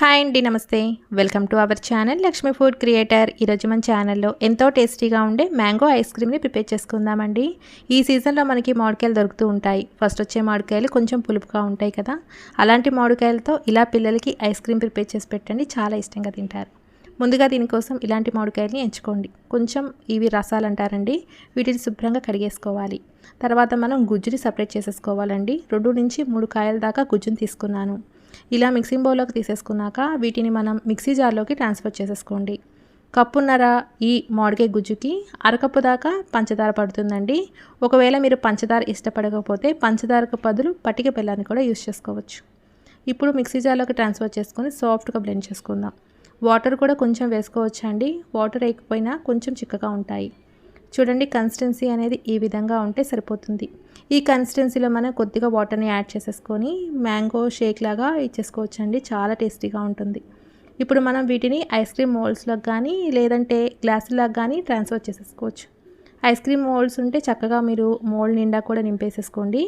Hi అండి నమస్తే. Welcome to our channel Lakshmi food creator. ఈరోజు మన ఛానల్లో ఎంతో టేస్టీగా ఉండే మ్యాంగో ఐస్ క్రీమ్ని ప్రిపేర్ చేసుకుందామండి. ఈ సీజన్లో మనకి మామిడికాయలు దొరుకుతూ ఉంటాయి. ఫస్ట్ వచ్చే మామిడికాయలు కొంచెం పులుపుగా ఉంటాయి కదా. అలాంటి మామిడికాయలతో ఇలా పిల్లలకి ఐస్ క్రీమ్ ప్రిపేర్ చేసి పెట్టండి. చాలా ఇష్టంగా తింటారు. ముందుగా దీనికోసం ఇలాంటి మామిడికాయలని ఎంచుకోండి. కొంచెం ఇవి రసాలు అంటారండి. వీటిని శుభ్రంగా కడిగేసుకోవాలి. తర్వాత మనం గుజ్జుని సపరేట్ చేసేసుకోవాలండి. రెండు నుంచి మూడు కాయల దాకా గుజ్జుని తీసుకున్నాను. ఇలా మిక్సింగ్ బౌల్లోకి తీసేసుకున్నాక వీటిని మనం మిక్సీ జార్లోకి ట్రాన్స్ఫర్ చేసేసుకోండి. కప్పున్నర ఈ మామిడికాయ గుజ్జుకి అరకప్పు దాకా పంచదార పడుతుందండి. ఒకవేళ మీరు పంచదార ఇష్టపడకపోతే పంచదారకు బదులు పట్టిక బెల్లాన్ని కూడా యూస్ చేసుకోవచ్చు. ఇప్పుడు మిక్సీ జార్లోకి ట్రాన్స్ఫర్ చేసుకొని సాఫ్ట్గా బ్లెండ్ చేసుకుందాం. వాటర్ కూడా కొంచెం వేసుకోవచ్చండి. వాటర్ వేయకపోయినా కొంచెం చిక్కగా ఉంటాయి. చూడండి కన్సిస్టెన్సీ అనేది ఈ విధంగా ఉంటే సరిపోతుంది. ఈ కన్సిస్టెన్సీలో మనం కొద్దిగా వాటర్ని యాడ్ చేసేసుకొని మ్యాంగో షేక్ లాగా ఇచ్చేసుకోవచ్చండి. చాలా టేస్టీగా ఉంటుంది. ఇప్పుడు మనం వీటిని ఐస్ క్రీమ్ మోల్డ్స్లోకి కానీ లేదంటే గ్లాసులకు కానీ ట్రాన్స్ఫర్ చేసేసుకోవచ్చు. ఐస్ క్రీమ్ మోల్డ్స్ ఉంటే చక్కగా మీరు మోల్డ్ నిండా కూడా నింపేసేసుకోండి.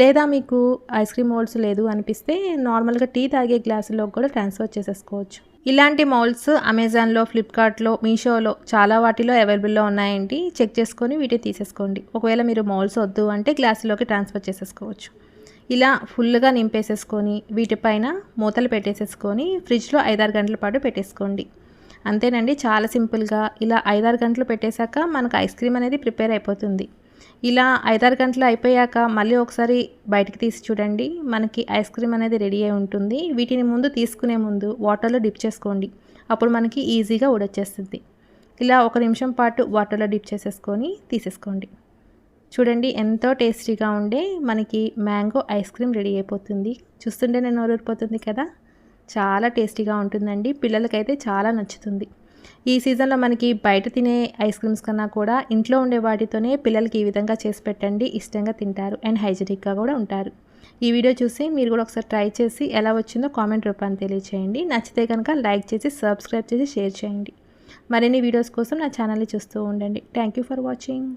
లేదా మీకు ఐస్ క్రీమ్ మోల్డ్స్ లేదు అనిపిస్తే నార్మల్గా టీ తాగే గ్లాసులోకి కూడా ట్రాన్స్ఫర్ చేసేసుకోవచ్చు. ఇలాంటి మౌల్స్ అమెజాన్లో ఫ్లిప్కార్ట్లో మీషోలో చాలా వాటిలో అవైలబుల్లో ఉన్నాయండి. చెక్ చేసుకొని వీటిని తీసేసుకోండి. ఒకవేళ మీరు మౌల్స్ వద్దు అంటే గ్లాసులోకి ట్రాన్స్ఫర్ చేసేసుకోవచ్చు. ఇలా ఫుల్గా నింపేసేసుకొని వీటిపైన మూతలు పెట్టేసేసుకొని ఫ్రిడ్జ్లో ఐదారు గంటల పాటు పెట్టేసుకోండి. అంతేనండి చాలా సింపుల్గా. ఇలా ఐదారు గంటలు పెట్టేశాక మనకు ఐస్ క్రీమ్ అనేది ప్రిపేర్ అయిపోతుంది. ఇలా ఐదారు గంటలు అయిపోయాక మళ్ళీ ఒకసారి బయటికి తీసి చూడండి. మనకి ఐస్ క్రీమ్ అనేది రెడీ అయి ఉంటుంది. వీటిని ముందు తీసుకునే ముందు వాటర్లో డిప్ చేసుకోండి. అప్పుడు మనకి ఈజీగా ఉడొచ్చేస్తుంది ఇలా ఒక నిమిషం పాటు వాటర్లో డిప్ చేసేసుకొని తీసేసుకోండి. చూడండి ఎంతో టేస్టీగా ఉండే మనకి మ్యాంగో ఐస్ క్రీమ్ రెడీ అయిపోతుంది. చూస్తుంటే నేను ఊరిపోతుంది కదా? చాలా టేస్టీగా ఉంటుందండి. పిల్లలకైతే చాలా నచ్చుతుంది. ఈ సీజన్లో మనకి బయట తినే ఐస్ క్రీమ్స్ కన్నా కూడా ఇంట్లో ఉండే వాటితోనే పిల్లలకి ఈ విధంగా చేసి పెట్టండి. ఇష్టంగా తింటారు అండ్ హైజెనిక్గా కూడా ఉంటారు. ఈ వీడియో చూసి మీరు కూడా ఒకసారి ట్రై చేసి ఎలా వచ్చిందో కామెంట్ రూపాన్ని తెలియచేయండి. నచ్చితే కనుక లైక్ చేసి సబ్స్క్రైబ్ చేసి షేర్ చేయండి. మరిన్ని వీడియోస్ కోసం నా ఛానల్ని చూస్తూ ఉండండి. Thank you for watching.